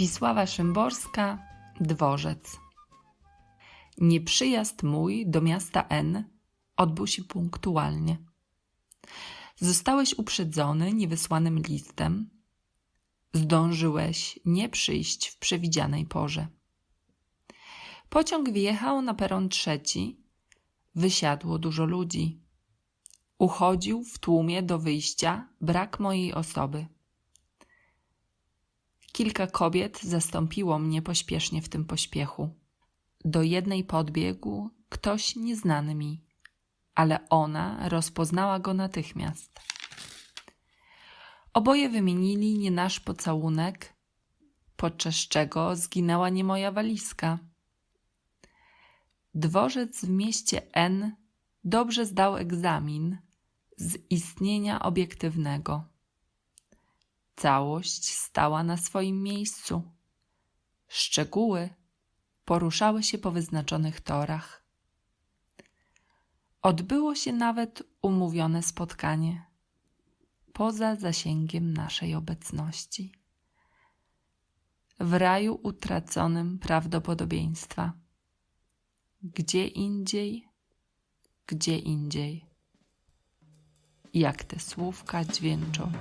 Wisława Szymborska, dworzec. Nieprzyjazd mój do miasta N odbył się punktualnie. Zostałeś uprzedzony niewysłanym listem. Zdążyłeś nie przyjść w przewidzianej porze. Pociąg wjechał na peron trzeci. Wysiadło dużo ludzi. Uchodził w tłumie do wyjścia brak mojej osoby. Kilka kobiet zastąpiło mnie pośpiesznie w tym pośpiechu. Do jednej podbiegł ktoś nieznany mi, ale ona rozpoznała go natychmiast. Oboje wymienili nie nasz pocałunek, podczas czego zginęła nie moja walizka. Dworzec w mieście N dobrze zdał egzamin z istnienia obiektywnego. Całość stała na swoim miejscu. Szczegóły poruszały się po wyznaczonych torach. Odbyło się nawet umówione spotkanie poza zasięgiem naszej obecności. W raju utraconym prawdopodobieństwa. Gdzie indziej, gdzie indziej. Jak te słówka dźwięczą.